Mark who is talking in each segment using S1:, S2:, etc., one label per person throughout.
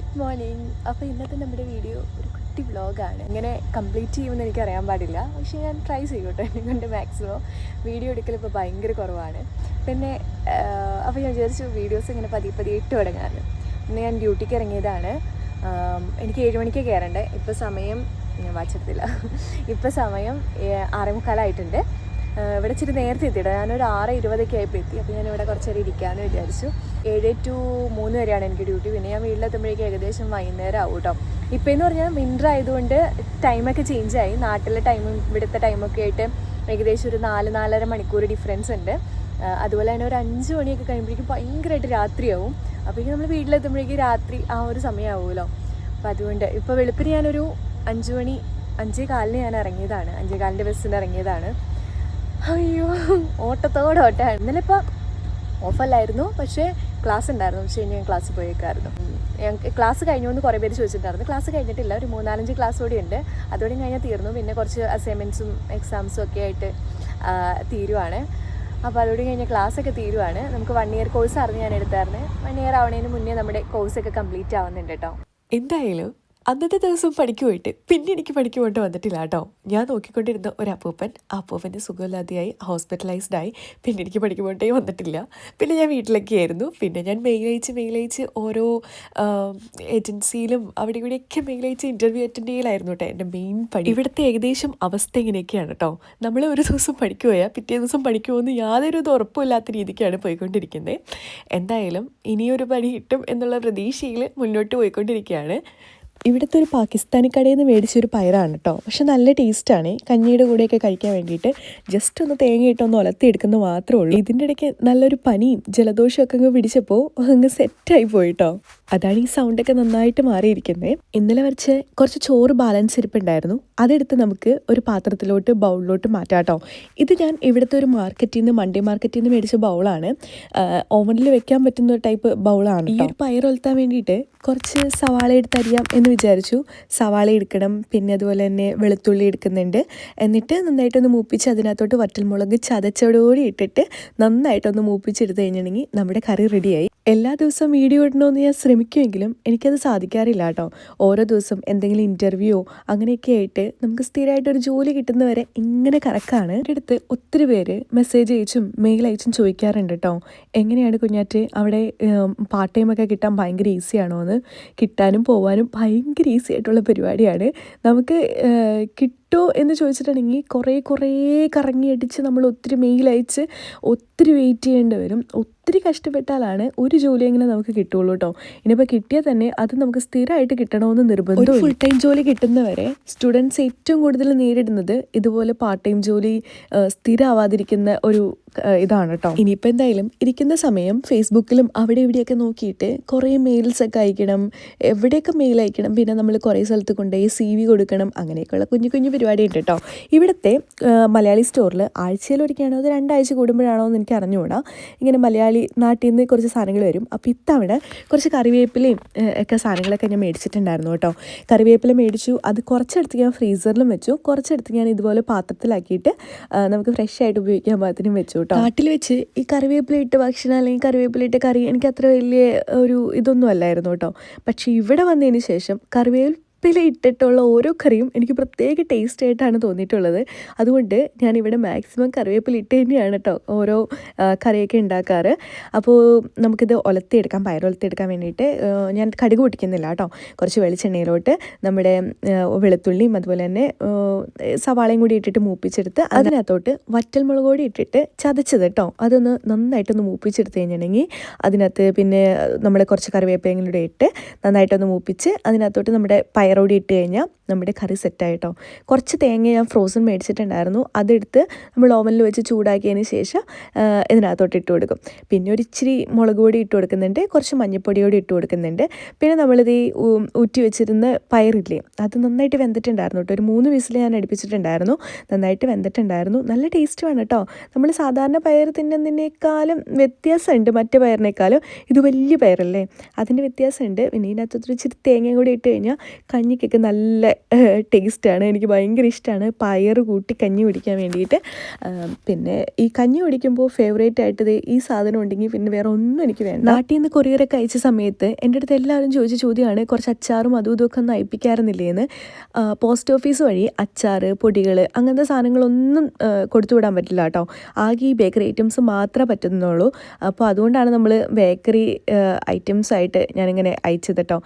S1: Good morning. അപ്പോൾ ഇന്നത്തെ നമ്മുടെ വീഡിയോ ഒരു കുട്ടി വ്ളോഗാണ്. ഇങ്ങനെ കംപ്ലീറ്റ് ചെയ്യുമെന്ന് എനിക്ക് അറിയാൻ പാടില്ല. പക്ഷേ ഞാൻ ട്രൈ ചെയ്യൂട്ടോ എന്നെ കൊണ്ട് മാക്സിമം വീഡിയോ എടുക്കൽ ഇപ്പോൾ ഭയങ്കര കുറവാണ്. പിന്നെ അപ്പോൾ ഞാൻ വിചാരിച്ചു വീഡിയോസ് ഇങ്ങനെ പതിയെ പതിയെ ഇട്ട് തുടങ്ങാറ് ഇന്ന് ഞാൻ ഡ്യൂട്ടിക്ക് ഇറങ്ങിയതാണ്. എനിക്ക് ഏഴ് മണിക്ക് കയറണ്ടേ ഇപ്പോൾ സമയം ഞാൻ വാച്ചത്തില്ല ഇപ്പോൾ സമയം ആറേ മുക്കാലായിട്ടുണ്ട്. ഇവിടെ ഇച്ചിരി നേരത്തെ എത്തിയിട്ട് ഞാനൊരു ആറ് ഇരുപതൊക്കെ ആയപ്പോൾ എത്തി. അപ്പോൾ ഞാൻ ഇവിടെ കുറച്ച് നേരം ഇരിക്കാമെന്ന് വിചാരിച്ചു. ഏഴ് ടു മൂന്ന് വരെയാണ് എനിക്ക് ഡ്യൂട്ടി. പിന്നെ ഞാൻ വീട്ടിലെത്തുമ്പോഴേക്കും ഏകദേശം വൈകുന്നേരം ആവും കേട്ടോ. ഇപ്പോൾ എന്ന് പറഞ്ഞാൽ വിന്റർ ആയതുകൊണ്ട് ടൈമൊക്കെ ചേഞ്ച് ആയി. നാട്ടിലെ ടൈമും ഇവിടുത്തെ ടൈമൊക്കെ ആയിട്ട് ഏകദേശം ഒരു നാല് നാലര മണിക്കൂർ ഡിഫറൻസ് ഉണ്ട്. അതുപോലെ തന്നെ ഒരു അഞ്ച് മണിയൊക്കെ കഴിയുമ്പോഴേക്കും ഭയങ്കരമായിട്ട് രാത്രിയാവും. അപ്പോഴേക്കും നമ്മൾ വീട്ടിലെത്തുമ്പോഴേക്കും രാത്രി ആ ഒരു സമയമാവുമല്ലോ അപ്പോൾ അതുകൊണ്ട് ഇപ്പോൾ വെളുപ്പിന് ഞാനൊരു അഞ്ച് മണി അഞ്ചേ കാലിന് ഞാൻ ഇറങ്ങിയതാണ്. അഞ്ചേ കാലിന്റെ ബസ്സിന് ഇറങ്ങിയതാണ്. അയ്യോ ഓട്ടത്തോടെ ഓട്ടമാണ് ഇന്നലെ ഇപ്പോൾ ഓഫല്ലായിരുന്നു പക്ഷേ ക്ലാസ് ഉണ്ടായിരുന്നു. പക്ഷേ ഞാൻ ക്ലാസ്സിൽ പോയേക്കായിരുന്നു. ഞങ്ങൾക്ക് ക്ലാസ് കഴിഞ്ഞു എന്ന് കുറേ പേര് ചോദിച്ചിട്ടുണ്ടായിരുന്നു. ക്ലാസ് കഴിഞ്ഞിട്ടില്ല ഒരു മൂന്നാലഞ്ച് ക്ലാസ് കൂടി ഉണ്ട്. അതോടെ കഴിഞ്ഞാൽ തീർന്നു. പിന്നെ കുറച്ച് അസൈൻമെന്റ്സും എക്സാംസും ഒക്കെ ആയിട്ട് തീരുവാണ്. അപ്പോൾ അതോടെ കഴിഞ്ഞ ക്ലാസ്സൊക്കെ തീരുവാണ്. നമുക്ക് വൺ ഇയർ കോഴ്സ് അറിഞ്ഞ് ഞാൻ എടുത്തായിരുന്നു. വൺ ഇയർ ആവണതിന് മുന്നേ നമ്മുടെ കോഴ്സൊക്കെ കംപ്ലീറ്റ് ആവുന്നുണ്ട് കേട്ടോ.
S2: എന്തായാലും അന്നത്തെ ദിവസം പണിക്ക് പോയിട്ട് പിന്നെ എനിക്ക് പണിക്ക് പോയിട്ട് വന്നിട്ടില്ല കേട്ടോ. ഞാൻ നോക്കിക്കൊണ്ടിരുന്ന ഒരു അപ്പൂപ്പൻ ആ അപ്പൂപ്പന്റെ സുഖമില്ലാതെയായി ഹോസ്പിറ്റലൈസ്ഡ് ആയി. പിന്നെ എനിക്ക് പണിക്ക് പോയിട്ടേ വന്നിട്ടില്ല. പിന്നെ ഞാൻ വീട്ടിലൊക്കെ ആയിരുന്നു. പിന്നെ ഞാൻ മെയിലയച്ച് മെയിലയച്ച് ഓരോ ഏജൻസിയിലും അവിടെ ഇവിടെയൊക്കെ മെയിലയച്ച് ഇന്റർവ്യൂ അറ്റൻഡ് ചെയ്യലായിരുന്നു കേട്ടോ എന്റെ മെയിൻ പണി. ഇവിടുത്തെ ഏകദേശം അവസ്ഥ ഇങ്ങനെയൊക്കെയാണ് കേട്ടോ. നമ്മൾ ഒരു ദിവസം പണിക്ക് പോയാൽ പിറ്റേ ദിവസം പണിക്ക് പോകുന്ന യാതൊരു ഉറപ്പുമില്ലാത്ത രീതിക്കാണ് പോയിക്കൊണ്ടിരിക്കുന്നത് എന്തായാലും ഇനിയൊരു പണി കിട്ടും എന്നുള്ള പ്രതീക്ഷയിൽ മുന്നോട്ട് പോയിക്കൊണ്ടിരിക്കുകയാണ്. ഇവിടുത്തെ ഒരു പാകിസ്ഥാനി കടയിൽ നിന്ന് മേടിച്ചൊരു പയറാണ് കേട്ടോ പക്ഷെ നല്ല ടേസ്റ്റാണ് കഞ്ഞിയുടെ കൂടെയൊക്കെ കഴിക്കാൻ വേണ്ടിയിട്ട് ജസ്റ്റ് ഒന്ന് തേങ്ങ ഇട്ടൊന്ന് ഒലത്തി എടുക്കുന്നത് മാത്രമേ ഉള്ളൂ. ഇതിന്റെ ഇടയ്ക്ക് നല്ലൊരു പനിയും ജലദോഷവും ഒക്കെ അങ്ങ് പിടിച്ചപ്പോൾ അങ്ങ് സെറ്റായി പോയിട്ടോ അതാണ് ഈ സൗണ്ടൊക്കെ നന്നായിട്ട് മാറിയിരിക്കുന്നത് ഇന്നലെ വരച്ച് കുറച്ച് ചോറ് ബാലൻസ് ഇരിപ്പുണ്ടായിരുന്നു അതെടുത്ത് നമുക്ക് ഒരു പാത്രത്തിലോട്ട് ബൗളിലോട്ട് മാറ്റാം കേട്ടോ ഇത് ഞാൻ ഇവിടുത്തെ ഒരു മാർക്കറ്റിൽ നിന്ന് മൺഡേ മാർക്കറ്റിൽ നിന്ന് മേടിച്ച ബൗളാണ് ഓവനിൽ വെക്കാൻ പറ്റുന്ന ഒരു ടൈപ്പ് ബൗളാണ് ഈ ഒരു പയർ ഒലത്താൻ വേണ്ടിയിട്ട് കുറച്ച് സവാള എടുത്തരിയാം എന്ന് വിചാരിച്ചു. സവാള എടുക്കണം പിന്നെ അതുപോലെ തന്നെ വെളുത്തുള്ളി എടുക്കുന്നുണ്ട്. എന്നിട്ട് നന്നായിട്ടൊന്ന് മൂപ്പിച്ച് അതിനകത്തോട്ട് വറ്റൽമുളക് ചതച്ചോടുകൂടി ഇട്ടിട്ട് നന്നായിട്ടൊന്ന് മൂപ്പിച്ചെടുത്ത് കഴിഞ്ഞിട്ടുണ്ടെങ്കിൽ നമ്മുടെ കറി റെഡിയായി എല്ലാ ദിവസവും വീഡിയോ ഇടണമെന്ന് ഞാൻ ശ്രമിക്കുമെങ്കിലും എനിക്കത് സാധിക്കാറില്ല കേട്ടോ. ഓരോ ദിവസം എന്തെങ്കിലും ഇന്റർവ്യൂയോ അങ്ങനെയൊക്കെ ആയിട്ട് നമുക്ക് സ്ഥിരമായിട്ട് ഒരു ജോലി കിട്ടുന്നവരെ ഇങ്ങനെ കറക്കാണ്. എന്റെ അടുത്ത് ഒത്തിരി പേര് മെസ്സേജ് അയച്ചും മെയിൽ അയച്ചും ചോദിക്കാറുണ്ട് കേട്ടോ. എങ്ങനെയാണ് കുഞ്ഞാറ്റ് അവിടെ പാർട്ട് ടൈം ഒക്കെ കിട്ടാൻ ഭയങ്കര ഈസിയാണോ എന്ന് കിട്ടാനും പോവാനും ഭയങ്കര ഈസി ആയിട്ടുള്ള പരിപാടിയാണ്. നമുക്ക് ഏഹ്, കിട്ടോ എന്ന് ചോദിച്ചിട്ടുണ്ടെങ്കിൽ കുറേ കുറേ കറങ്ങി അടിച്ച് നമ്മൾ ഒത്തിരി മെയിൽ അയച്ച് ഒത്തിരി വെയിറ്റ് ചെയ്യേണ്ടി വരും. ഒത്തിരി കഷ്ടപ്പെട്ടാലാണ് ഒരു ജോലി എങ്ങനെ നമുക്ക് കിട്ടുള്ളൂ കേട്ടോ ഇനിയിപ്പോൾ കിട്ടിയാൽ തന്നെ അത് നമുക്ക് സ്ഥിരമായിട്ട് കിട്ടണമെന്ന് നിർബന്ധം ഫുൾ ടൈം ജോലി കിട്ടുന്നവരെ സ്റ്റുഡൻസ് ഏറ്റവും കൂടുതൽ നേരിടുന്നത് ഇതുപോലെ പാർട്ട് ടൈം ജോലി സ്ഥിരമാവാതിരിക്കുന്ന ഒരു ഇതാണ് കേട്ടോ ഇനിയിപ്പോൾ എന്തായാലും ഇരിക്കുന്ന സമയം ഫേസ്ബുക്കിലും അവിടെ ഇവിടെയൊക്കെ നോക്കിയിട്ട് കുറേ മെയിൽസ് ഒക്കെ അയക്കണം എവിടെയൊക്കെ മെയിൽ അയക്കണം പിന്നെ നമ്മൾ കുറേ സ്ഥലത്ത് കൊണ്ടുപോയി സി വി കൊടുക്കണം അങ്ങനെയൊക്കെയുള്ള കുഞ്ഞു കുഞ്ഞു പരിപാടി ഉണ്ട് കേട്ടോ ഇവിടുത്തെ മലയാളി സ്റ്റോറിൽ ആഴ്ചയിൽ ഒരിക്കലാണോ അത് രണ്ടാഴ്ച കൂടുമ്പോഴാണോ എന്ന് എനിക്ക് അറിഞ്ഞുകൂടാ. ഇങ്ങനെ മലയാളി നാട്ടിൽ നിന്ന് കുറച്ച് സാധനങ്ങൾ വരും. അപ്പോൾ ഇത്തവണ കുറച്ച് കറിവേപ്പിലയും ഒക്കെ സാധനങ്ങളൊക്കെ ഞാൻ മേടിച്ചിട്ടുണ്ടായിരുന്നു കേട്ടോ കറിവേപ്പില മേടിച്ചു അത് കുറച്ചെടുത്ത് ഞാൻ ഫ്രീസറിലും വെച്ചു കുറച്ചെടുത്ത് ഞാൻ ഇതുപോലെ പാത്രത്തിലാക്കിയിട്ട് നമുക്ക് ഫ്രഷ് ആയിട്ട് ഉപയോഗിക്കാൻ പാകത്തിനും വെച്ചു. കേട്ടോ നാട്ടിൽ വെച്ച് ഈ കറിവേപ്പില ഇട്ട് ഭക്ഷണം അല്ലെങ്കിൽ കറിവേപ്പില ഇട്ട കറി എനിക്ക് അത്ര വലിയ ഒരു ഇതൊന്നും അല്ലായിരുന്നു കേട്ടോ. പക്ഷേ ഇവിടെ വന്നതിന് ശേഷം കറിവേപ്പില ഇട്ടിട്ടുള്ള ഓരോ കറിയും എനിക്ക് പ്രത്യേക ടേസ്റ്റ് ആയിട്ടാണ് തോന്നിയിട്ടുള്ളത്. അതുകൊണ്ട് ഞാനിവിടെ മാക്സിമം കറിവേപ്പില ഇട്ട് തന്നെയാണ് കേട്ടോ ഓരോ കറിയൊക്കെ ഉണ്ടാക്കാറ്. അപ്പോൾ നമുക്കിത് ഒലത്തിയെടുക്കാം പയർ ഒലത്തിയെടുക്കാൻ വേണ്ടിയിട്ട്. ഞാൻ കടുക് പൊട്ടിക്കുന്നില്ല കേട്ടോ കുറച്ച് വെളിച്ചെണ്ണയിലോട്ട് നമ്മുടെ വെളുത്തുള്ളിയും അതുപോലെ തന്നെ സവാളയും കൂടി ഇട്ടിട്ട് മൂപ്പിച്ചെടുത്ത് അതിനകത്തോട്ട് വറ്റൽമുളക് കൂടി ഇട്ടിട്ട് ചതച്ചത് കേട്ടോ അതൊന്ന് നന്നായിട്ടൊന്ന് മൂപ്പിച്ചെടുത്ത് കഴിഞ്ഞിട്ടുണ്ടെങ്കിൽ അതിനകത്ത് പിന്നെ നമ്മുടെ കുറച്ച് കറിവേപ്പിലയും കൂടി ഇട്ട് നന്നായിട്ടൊന്ന് മൂപ്പിച്ച് അതിനകത്തോട്ട് നമ്മുടെ പയറോടി ഇട്ട് കഴിഞ്ഞാൽ നമ്മുടെ കറി സെറ്റായിട്ടോ. കുറച്ച് തേങ്ങ ഞാൻ ഫ്രോസൺ മേടിച്ചിട്ടുണ്ടായിരുന്നു. അതെടുത്ത് നമ്മൾ ഓവനിൽ വെച്ച് ചൂടാക്കിയതിന് ശേഷം ഇതിനകത്തോട്ട് ഇട്ട് കൊടുക്കും. പിന്നെ ഒരു ഇച്ചിരി മുളക് പൊടി ഇട്ട് കൊടുക്കുന്നുണ്ട്. കുറച്ച് മഞ്ഞൾപ്പൊടി കൂടി ഇട്ട് കൊടുക്കുന്നുണ്ട്. പിന്നെ നമ്മളിത് ഈ ഊറ്റി വെച്ചിരുന്ന പയറില്ലേ അത് നന്നായിട്ട് വെന്തിട്ടുണ്ടായിരുന്നു കേട്ടോ. ഒരു മൂന്ന് വിസിൽ ഞാൻ അടുപ്പിച്ചിട്ടുണ്ടായിരുന്നു. നന്നായിട്ട് വെന്തിട്ടുണ്ടായിരുന്നു. നല്ല ടേസ്റ്റുമാണ് കേട്ടോ. നമ്മൾ സാധാരണ പയർ തിന്നുന്നതിനേക്കാളും വ്യത്യാസമുണ്ട് മറ്റ് പയറിനേക്കാളും. ഇത് വലിയ പയറല്ലേ? അതിന്റെ വ്യത്യാസമുണ്ട്. പിന്നെ ഇതിനകത്തൊരു ഇച്ചിരി തേങ്ങയും കൂടി ഇട്ട് കഴിഞ്ഞാൽ കഞ്ഞിക്കൊക്കെ നല്ല ടേസ്റ്റാണ്. എനിക്ക് ഭയങ്കര ഇഷ്ടമാണ് പയർ കൂട്ടി കഞ്ഞി കുടിക്കാൻ വേണ്ടിയിട്ട്. പിന്നെ ഈ കഞ്ഞി കുടിക്കുമ്പോൾ ഫേവറേറ്റ് ആയിട്ട് ഈ സാധനം ഉണ്ടെങ്കിൽ പിന്നെ വേറെ ഒന്നും എനിക്ക് വേണ്ട. നാട്ടിൽ നിന്ന് കൊറിയറൊക്കെ അയച്ച സമയത്ത് എന്റെ അടുത്ത് എല്ലാവരും ചോദിച്ച ചോദ്യമാണ് കുറച്ച് അച്ചാറും അതും ഇതും ഇതൊക്കെ ഒന്ന് അയപ്പിക്കാറുന്നില്ലേന്ന് പോസ്റ്റ് ഓഫീസ് വഴി അച്ചാർ പൊടികൾ അങ്ങനത്തെ സാധനങ്ങളൊന്നും കൊടുത്തു വിടാൻ പറ്റില്ല കേട്ടോ. ആകെ ഈ ബേക്കറി ഐറ്റംസ് മാത്രമേ പറ്റുന്നുള്ളൂ. അപ്പോൾ അതുകൊണ്ടാണ് നമ്മൾ ബേക്കറി ഐറ്റംസ് ആയിട്ട് ഞാനിങ്ങനെ അയച്ചത് കേട്ടോ.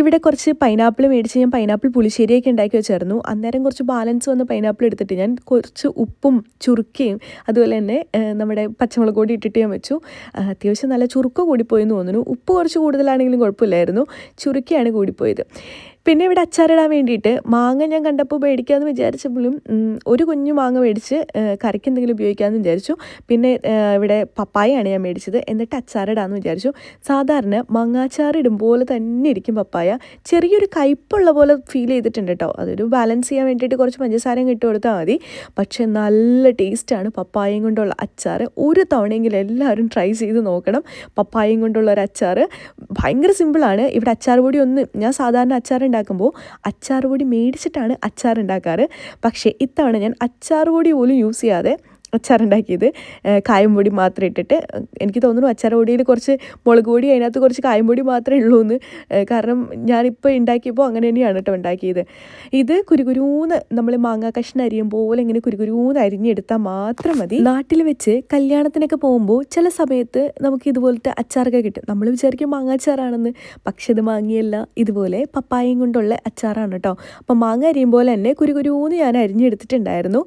S2: ഇവിടെ കുറച്ച് പൈനാപ്പിൾ മേടിച്ച് ഞാൻ പൈനാപ്പിൾ പുളിശ്ശേരിയൊക്കെ ഉണ്ടാക്കി വെച്ചായിരുന്നു. അന്നേരം കുറച്ച് ബാലൻസ് വന്ന പൈനാപ്പിൾ എടുത്തിട്ട് ഞാൻ കുറച്ച് ഉപ്പും ചുരുക്കയും അതുപോലെ തന്നെ നമ്മുടെ പച്ചമുളക് കൂടി ഇട്ടിട്ട് ഞാൻ വെച്ചു. അത്യാവശ്യം നല്ല ചുരുക്ക കൂടിപ്പോയെന്ന് തോന്നുന്നു. ഉപ്പ് കുറച്ച് കൂടുതലാണെങ്കിലും കുഴപ്പമില്ലായിരുന്നു. ചുരുക്കയാണ് കൂടിപ്പോയത്. പിന്നെ ഇവിടെ അച്ചാറിടാൻ വേണ്ടിയിട്ട് മാങ്ങ ഞാൻ കണ്ടപ്പോൾ മേടിക്കാമെന്ന് വിചാരിച്ചപ്പോഴും ഒരു കുഞ്ഞു മാങ്ങ മേടിച്ച് കറിക്ക് എന്തെങ്കിലും ഉപയോഗിക്കാമെന്ന് വിചാരിച്ചു. പിന്നെ ഇവിടെ പപ്പായയാണ് ഞാൻ മേടിച്ചത്. എന്നിട്ട് അച്ചാറിടാമെന്ന് വിചാരിച്ചു. സാധാരണ മാങ്ങാച്ചാർ ഇടും പോലെ തന്നെ ഇരിക്കും പപ്പായ. ചെറിയൊരു കയ്പുള്ള പോലെ ഫീൽ ചെയ്തിട്ടുണ്ട് കേട്ടോ. അതൊരു ബാലൻസ് ചെയ്യാൻ വേണ്ടിയിട്ട് കുറച്ച് പഞ്ചസാരയും ഇട്ട് കൊടുത്താൽ മതി. പക്ഷേ നല്ല ടേസ്റ്റാണ് പപ്പായയും കൊണ്ടുള്ള അച്ചാർ ഒരു തവണയെങ്കിലും എല്ലാവരും ട്രൈ ചെയ്ത് നോക്കണം പപ്പായയും കൊണ്ടുള്ള ഒരു അച്ചാർ ഭയങ്കര സിമ്പിളാണ് ഇവിടെ അച്ചാർ പൊടി ഒന്ന് ഞാൻ സാധാരണ അച്ചാർ ഉണ്ടാക്കുമ്പോൾ അച്ചാർ പൊടി മേടിച്ചിട്ടാണ് അച്ചാർ ഉണ്ടാക്കാറ് പക്ഷേ ഇത്തവണ ഞാൻ അച്ചാർ പൊടി പോലും യൂസ് ചെയ്യാതെ അച്ചാറുണ്ടാക്കിയത്. കായം പൊടി മാത്രം ഇട്ടിട്ട്. എനിക്ക് തോന്നുന്നു അച്ചാർ പൊടിയിൽ കുറച്ച് മുളക് പൊടി അതിനകത്ത് കുറച്ച് കായം പൊടി മാത്രമേ ഉള്ളൂ എന്ന് കാരണം ഞാനിപ്പോൾ ഉണ്ടാക്കിയപ്പോൾ അങ്ങനെ തന്നെയാണ് കേട്ടോ ഉണ്ടാക്കിയത്. ഇത് കുരുകുരൂന്ന് നമ്മൾ മാങ്ങ കഷ്ണം അരിയും പോലെ ഇങ്ങനെ കുരുകുരൂന്ന് അരിഞ്ഞെടുത്താൽ മാത്രം മതി. നാട്ടിൽ വെച്ച് കല്യാണത്തിനൊക്കെ പോകുമ്പോൾ ചില സമയത്ത് നമുക്ക് ഇതുപോലത്തെ അച്ചാറൊക്കെ കിട്ടും. നമ്മൾ വിചാരിക്കും മാങ്ങ അച്ചാറാണെന്ന്. പക്ഷെ ഇത് മാങ്ങിയല്ല. ഇതുപോലെ പപ്പായയും കൊണ്ടുള്ള അച്ചാറാണ് കേട്ടോ. അപ്പം മാങ്ങ അരിയും പോലെ തന്നെ കുരുകുരൂന്ന് ഞാൻ അരിഞ്ഞെടുത്തിട്ടുണ്ടായിരുന്നു.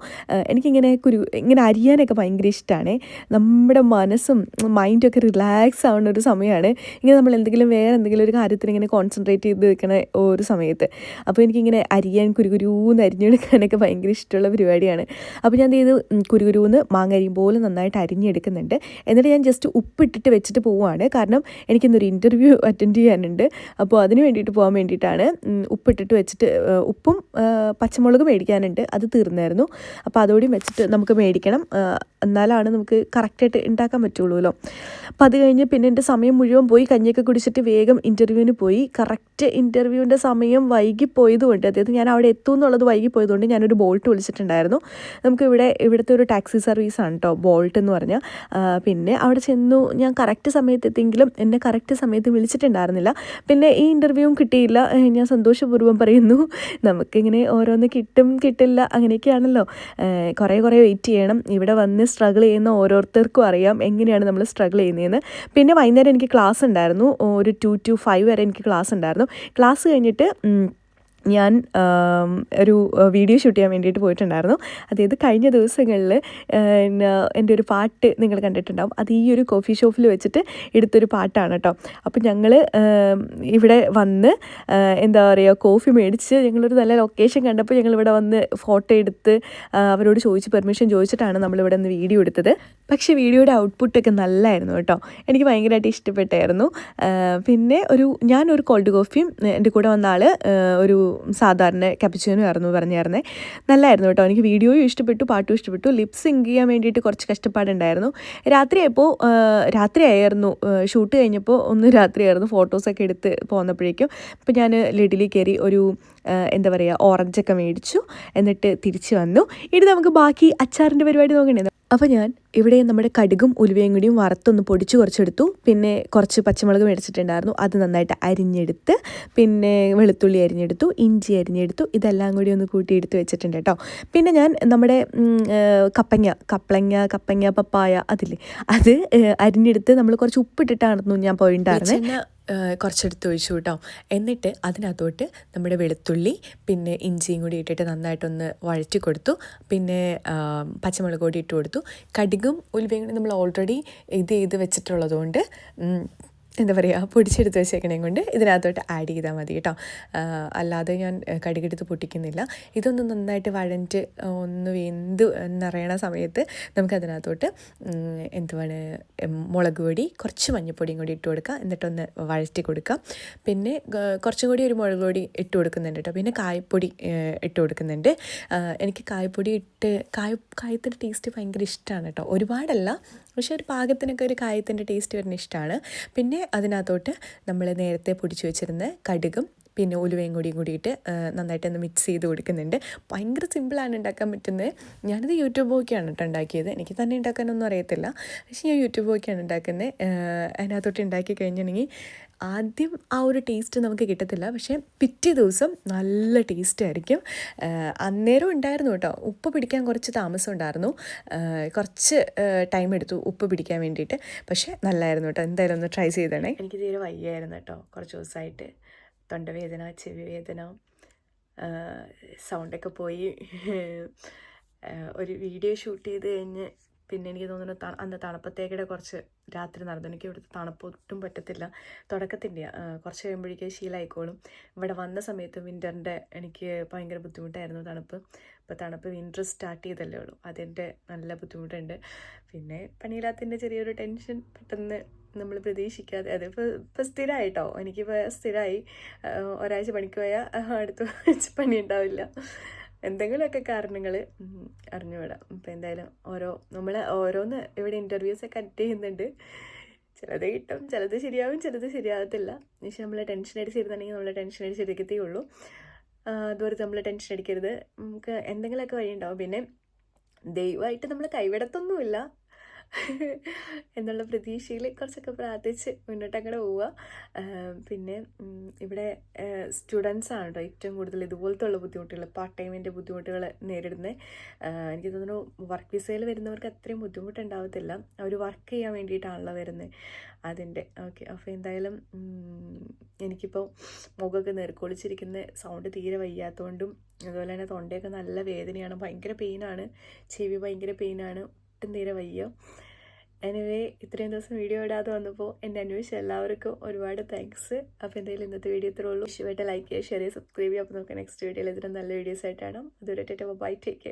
S2: എനിക്കിങ്ങനെ കുരു ഇങ്ങനെ അരിയാനൊക്കെ ഭയങ്കര ഇഷ്ടമാണ് നമ്മുടെ മനസ്സും മൈൻഡൊക്കെ റിലാക്സ് ആവുന്ന ഒരു സമയമാണ് ഇങ്ങനെ നമ്മൾ എന്തെങ്കിലും വേറെ എന്തെങ്കിലും ഒരു കാര്യത്തിന് ഇങ്ങനെ കോൺസെൻട്രേറ്റ് ചെയ്ത് നിൽക്കുന്ന ഒരു സമയത്ത്. അപ്പോൾ എനിക്കിങ്ങനെ അരിയാൻ കുരുകുരൂന്ന് അരിഞ്ഞെടുക്കാനൊക്കെ ഭയങ്കര ഇഷ്ടമുള്ള പരിപാടിയാണ്. അപ്പോൾ ഞാൻ ഇത് കുരുകുരൂന്ന് മാങ്ങ പോലെ നന്നായിട്ട് അരിഞ്ഞെടുക്കുന്നുണ്ട്. എന്നിട്ട് ഞാൻ ജസ്റ്റ് ഉപ്പിട്ടിട്ട് വെച്ചിട്ട് പോവുകയാണ് കാരണം എനിക്കിന്നൊരു ഇന്റർവ്യൂ അറ്റൻഡ് ചെയ്യാനുണ്ട്. അപ്പോൾ അതിന് വേണ്ടിയിട്ട് പോകാൻ വേണ്ടിയിട്ടാണ് ഉപ്പിട്ടിട്ട് വെച്ചിട്ട് ഉപ്പും പച്ചമുളകും മേടിക്കാനുണ്ട്. അത് തീർന്നായിരുന്നു. അപ്പോൾ അതോടെയും വെച്ചിട്ട് നമുക്ക് മേടിക്കണം. എന്നാലാണ് നമുക്ക് കറക്റ്റായിട്ട് ഉണ്ടാക്കാൻ പറ്റുള്ളൂല്ലോ. അപ്പോൾ അത് കഴിഞ്ഞ് പിന്നെ എന്റെ സമയം മുഴുവൻ പോയി കഞ്ഞിയൊക്കെ കുടിച്ചിട്ട് വേഗം ഇന്റർവ്യൂവിന് പോയി. കറക്റ്റ് ഇന്റർവ്യൂവിന്റെ സമയം വൈകിപ്പോയതുകൊണ്ട് അതായത് ഞാൻ അവിടെ എത്തും എന്നുള്ളത് വൈകിപ്പോയതുകൊണ്ട് ഞാനൊരു ബോൾട്ട് വിളിച്ചിട്ടുണ്ടായിരുന്നു. നമുക്ക് ഇവിടെ ഇവിടുത്തെ ഒരു ടാക്സി സർവീസാണ് കേട്ടോ ബോൾട്ട് എന്ന് പറഞ്ഞാൽ പിന്നെ അവിടെ ചെന്നു ഞാൻ കറക്റ്റ് സമയത്ത് എത്തിയെങ്കിലും എന്നെ കറക്റ്റ് സമയത്ത് വിളിച്ചിട്ടുണ്ടായിരുന്നില്ല. പിന്നെ ഈ ഇന്റർവ്യൂവും കിട്ടിയില്ല. ഞാൻ സന്തോഷപൂർവം പറയുന്നു. നമുക്കിങ്ങനെ ഓരോന്ന് കിട്ടും കിട്ടില്ല അങ്ങനെയൊക്കെയാണല്ലോ. കുറേ കുറേ വെയിറ്റ് ചെയ്യണം. ഇവിടെ വന്ന് സ്ട്രഗിൾ ചെയ്യുന്ന ഓരോരുത്തർക്കും അറിയാം എങ്ങനെയാണ് നമ്മൾ സ്ട്രഗിൾ ചെയ്യുന്നതെന്ന്. പിന്നെ വൈകുന്നേരം എനിക്ക് ക്ലാസ് ഉണ്ടായിരുന്നു. ഒരു ടു ടു ഫൈവ് വരെ എനിക്ക് ക്ലാസ് ഉണ്ടായിരുന്നു. ക്ലാസ് കഴിഞ്ഞിട്ട് ഞാൻ ഒരു വീഡിയോ ഷൂട്ട് ചെയ്യാൻ വേണ്ടിയിട്ട് പോയിട്ടുണ്ടായിരുന്നു. അതായത് കഴിഞ്ഞ ദിവസങ്ങളിൽ എന്റെ ഒരു പാട്ട് നിങ്ങൾ കണ്ടിട്ടുണ്ടാവും. അത് ഈ ഒരു കോഫി ഷോപ്പിൽ വെച്ചിട്ട് എടുത്തൊരു പാട്ടാണ് കേട്ടോ അപ്പോൾ ഞങ്ങൾ ഇവിടെ വന്ന് എന്താ പറയുക കോഫി മേടിച്ച് ഞങ്ങളൊരു നല്ല ലൊക്കേഷൻ കണ്ടപ്പോൾ ഞങ്ങൾ ഇവിടെ വന്ന് ഫോട്ടോ എടുത്ത് അവരോട് ചോദിച്ച് പെർമിഷൻ ചോദിച്ചിട്ടാണ് നമ്മളിവിടെ നിന്ന് വീഡിയോ എടുത്തത്. പക്ഷേ വീഡിയോയുടെ ഔട്ട്പുട്ടൊക്കെ നല്ലതായിരുന്നു കേട്ടോ എനിക്ക് ഭയങ്കരമായിട്ട് ഇഷ്ടപ്പെട്ടായിരുന്നു. പിന്നെ ഒരു ഞാനൊരു കോൾഡ് കോഫിയും എന്റെ കൂടെ വന്ന ആൾ ഒരു സാധാരണ കപ്പിച്ചിനും ആയിരുന്നു പറഞ്ഞായിരുന്നേ നല്ലായിരുന്നു കേട്ടോ. എനിക്ക് വീഡിയോയും ഇഷ്ടപ്പെട്ടു പാട്ടും ഇഷ്ടപ്പെട്ടു. ലിപ് സിങ്ക് ചെയ്യാൻ വേണ്ടിയിട്ട് കുറച്ച് കഷ്ടപ്പാടുണ്ടായിരുന്നു. രാത്രിയായപ്പോൾ രാത്രിയായിരുന്നു. ഷൂട്ട് കഴിഞ്ഞപ്പോൾ ഒന്ന് രാത്രിയായിരുന്നു. ഫോട്ടോസൊക്കെ എടുത്ത് പോന്നപ്പോഴേക്കും അപ്പോൾ ഞാൻ ലിഡിലി കയറി ഒരു എന്താ പറയുക ഓറഞ്ചൊക്കെ മേടിച്ചു. എന്നിട്ട് തിരിച്ചു വന്നു. ഇനി നമുക്ക് ബാക്കി അച്ചാറിന്റെ പരിപാടി നോക്കണ്ടേ? അപ്പോൾ ഞാൻ ഇവിടെ നമ്മുടെ കടുകും ഉലുവയും കൂടിയും വറുത്തൊന്ന് പൊടിച്ച് കുറച്ചെടുത്തു. പിന്നെ കുറച്ച് പച്ചമുളക് മേടിച്ചിട്ടുണ്ടായിരുന്നു. അത് നന്നായിട്ട് അരിഞ്ഞെടുത്ത് പിന്നെ വെളുത്തുള്ളി അരിഞ്ഞെടുത്തു ഇഞ്ചി അരിഞ്ഞെടുത്തു. ഇതെല്ലാം കൂടി ഒന്ന് കൂട്ടിയെടുത്ത് വെച്ചിട്ടുണ്ട് കേട്ടോ. പിന്നെ ഞാൻ നമ്മുടെ കപ്പങ്ങ കപ്പളങ്ങ കപ്പങ്ങ പപ്പായ അതില്ലേ അത് അരിഞ്ഞെടുത്ത് നമ്മൾ കുറച്ച് ഉപ്പിട്ടിട്ടായിരുന്നു ഞാൻ പോയിട്ടുണ്ടായിരുന്നത് കുറച്ചെടുത്ത് ഒഴിച്ചു കേട്ടോ. എന്നിട്ട് അതിനകത്തോട്ട് നമ്മുടെ വെളുത്തുള്ളി പിന്നെ ഇഞ്ചിയും കൂടി ഇട്ടിട്ട് നന്നായിട്ടൊന്ന് വഴറ്റി കൊടുത്തു. പിന്നെ പച്ചമുളക് കൂടി ഇട്ട് കൊടുത്തു. കടുകും ഉലുവയും കൂടി നമ്മൾ ഓൾറെഡി ഇത് ചെയ്ത് വെച്ചിട്ടുള്ളതുകൊണ്ട് എന്താ പറയുക പൊടിച്ചെടുത്ത് വെച്ചേക്കണേ കൊണ്ട് ഇതിനകത്തോട്ട് ആഡ് ചെയ്താൽ മതി കേട്ടോ. അല്ലാതെ ഞാൻ കടികെടുത്ത് പൊട്ടിക്കുന്നില്ല. ഇതൊന്ന് നന്നായിട്ട് വഴഞ്ഞിട്ട് ഒന്ന് വെന്ത് എന്നറിയണ സമയത്ത് നമുക്കതിനകത്തോട്ട് എന്തുവാണ് മുളക് പൊടി കുറച്ച് മഞ്ഞൾപ്പൊടിയും കൂടി ഇട്ട് കൊടുക്കുക എന്നിട്ടൊന്ന് വഴറ്റി കൊടുക്കുക പിന്നെ കുറച്ചും കൂടി ഒരു മുളക് പൊടി ഇട്ട് കൊടുക്കുന്നുണ്ട് കേട്ടോ. പിന്നെ കായപ്പൊടി ഇട്ട് കൊടുക്കുന്നുണ്ട്. എനിക്ക് കായപ്പൊടി ഇട്ട് കായ കായത്തിന്റെ ടേസ്റ്റ് ഭയങ്കര ഇഷ്ടമാണ് കേട്ടോ. ഒരുപാടല്ല പക്ഷെ ഒരു പാകത്തിനൊക്കെ ഒരു കായത്തിന്റെ ടേസ്റ്റ് വരുന്ന ഇഷ്ടമാണ് പിന്നെ അതിനകത്തോട്ട് നമ്മൾ നേരത്തെ പൊടിച്ചു വെച്ചിരുന്ന കടുകും പിന്നെ ഉലുവയും കൂടിയും കൂടിയിട്ട് നന്നായിട്ട് നന്നായിട്ടൊന്ന് മിക്സ് ചെയ്ത് കൊടുക്കുന്നുണ്ട്. ഭയങ്കര സിമ്പിളാണ് ഉണ്ടാക്കാൻ പറ്റുന്നത്. ഞാനിത് യൂട്യൂബ് നോക്കിയാണ് കേട്ടോ ഉണ്ടാക്കിയത്. എനിക്ക് തന്നെ ഉണ്ടാക്കാനൊന്നും അറിയത്തില്ല. പക്ഷേ ഞാൻ യൂട്യൂബ് നോക്കിയാണ് ഉണ്ടാക്കുന്നത്. അതിനകത്തോട്ട് ഉണ്ടാക്കി കഴിഞ്ഞിട്ടുണ്ടെങ്കിൽ ആദ്യം ആ ഒരു ടേസ്റ്റ് നമുക്ക് കിട്ടത്തില്ല. പക്ഷേ പിറ്റേ ദിവസം നല്ല ടേസ്റ്റ് ആയിരിക്കും. അന്നേരം ഉണ്ടായിരുന്നു കേട്ടോ ഉപ്പ് പിടിക്കാൻ കുറച്ച് താമസം ഉണ്ടായിരുന്നു. കുറച്ച് ടൈം എടുത്തു ഉപ്പ് പിടിക്കാൻ വേണ്ടിയിട്ട്. പക്ഷേ നല്ലായിരുന്നു കേട്ടോ എന്തായാലും ഒന്ന് ട്രൈ ചെയ്തേണേ. എനിക്ക് തീരെ വയ്യായിരുന്നു കേട്ടോ കുറച്ച് ദിവസമായിട്ട്. തൊണ്ടവേദന ചെവി വേദന സൗണ്ടൊക്കെ പോയി. ഒരു വീഡിയോ ഷൂട്ട് ചെയ്ത് കഴിഞ്ഞ് പിന്നെ എനിക്ക് തോന്നുന്നു അന്ന് തണുപ്പത്തേക്കിടെ കുറച്ച് രാത്രി നടന്നു. എനിക്ക് ഇവിടുത്തെ തണുപ്പ് ഒട്ടും പറ്റത്തില്ല. തുടക്കത്തിന്റെ കുറച്ച് കഴിയുമ്പോഴേക്കും ശീലമായിക്കോളും ഇവിടെ വന്ന സമയത്ത് വിന്ററിന്റെ എനിക്ക് ഭയങ്കര ബുദ്ധിമുട്ടായിരുന്നു തണുപ്പ്. ഇപ്പോൾ തണുപ്പ് വിന്റർ സ്റ്റാർട്ട് ചെയ്തല്ലേ ഉള്ളൂ. അതിന്റെ നല്ല ബുദ്ധിമുട്ടുണ്ട്. പിന്നെ പണിയില്ലാത്തതിന്റെ ചെറിയൊരു ടെൻഷൻ പെട്ടെന്ന് നമ്മൾ പ്രതീക്ഷിക്കാതെ. അതിപ്പോൾ ഇപ്പോൾ സ്ഥിരമായിട്ടോ എനിക്കിപ്പോൾ സ്ഥിരമായി ഒരാഴ്ച പണിക്ക് പോയാൽ അടുത്ത ആഴ്ച പണി ഉണ്ടാവില്ല. എന്തെങ്കിലുമൊക്കെ കാരണങ്ങൾ അറിഞ്ഞുവിടാം അപ്പോൾ എന്തായാലും ഓരോ നമ്മൾ ഓരോന്ന് ഇവിടെ ഇന്റർവ്യൂസൊക്കെ അറ്റൻഡ് ചെയ്യുന്നുണ്ട്. ചിലത് കിട്ടും ചിലത് ശരിയാവും ചിലത് ശരിയാകത്തില്ല പക്ഷെ നമ്മൾ ടെൻഷൻ അടിച്ചിരുന്നുണ്ടെങ്കിൽ നമ്മൾ ടെൻഷൻ അടിച്ചിരിക്കത്തേ ഉള്ളൂ. അതുപോലെ നമ്മൾ ടെൻഷൻ അടിക്കരുത്. നമുക്ക് എന്തെങ്കിലുമൊക്കെ വഴി ഉണ്ടാവും പിന്നെ ദൈവമായിട്ട് നമ്മൾ കൈവിടത്തൊന്നുമില്ല. എന്നുള്ള പ്രതീക്ഷയിൽ കുറച്ചൊക്കെ പ്രാർത്ഥിച്ച് മുന്നോട്ട് അങ്ങോട്ട് പോവുക പിന്നെ ഇവിടെ സ്റ്റുഡൻസ് ആണ് കേട്ടോ ഏറ്റവും കൂടുതൽ ഇതുപോലത്തെ ഉള്ള ബുദ്ധിമുട്ടുകൾ പാർട്ട് ടൈമിന്റെ ബുദ്ധിമുട്ടുകൾ നേരിടുന്നത് എനിക്ക് തോന്നുന്നു വർക്ക് വിസയിൽ വരുന്നവർക്ക് അത്രയും ബുദ്ധിമുട്ടുണ്ടാവത്തില്ല. അവർ വർക്ക് ചെയ്യാൻ വേണ്ടിയിട്ടാണല്ലോ വരുന്നത് അതിന്റെ ഓക്കെ അപ്പോൾ എന്തായാലും എനിക്കിപ്പോൾ മുഖമൊക്കെ നേർക്കൊളിച്ചിരിക്കുന്ന സൗണ്ട് തീരെ വയ്യാത്തതുകൊണ്ടും അതുപോലെ തന്നെ തൊണ്ടയൊക്കെ നല്ല വേദനയാണ് ഭയങ്കര പെയിനാണ് ചെവി ഭയങ്കര പെയിനാണ് ഒട്ടും തീരെ വയ്യ. എനിവേ ഇത്രയും ദിവസം വീഡിയോ ഇടാതെ വന്നപ്പോൾ എന്നെ അന്വേഷിച്ച എല്ലാവർക്കും ഒരുപാട് താങ്ക്സ് അപ്പോൾ എന്തായാലും ഇന്നത്തെ വീഡിയോ ഇത്രേ ഉള്ളൂ. ലൈക്ക് ചെയ്യുക ഷെയർ ചെയ്യുക സബ്സ്ക്രൈബ് ചെയ്യുക. അപ്പോൾ നമുക്ക് നെക്സ്റ്റ് വീഡിയോയിൽ ഇതിനും നല്ല വീഡിയോസ് ആയിട്ടാണ് അതുവരെ ബൈ ടേക്ക് കെയർ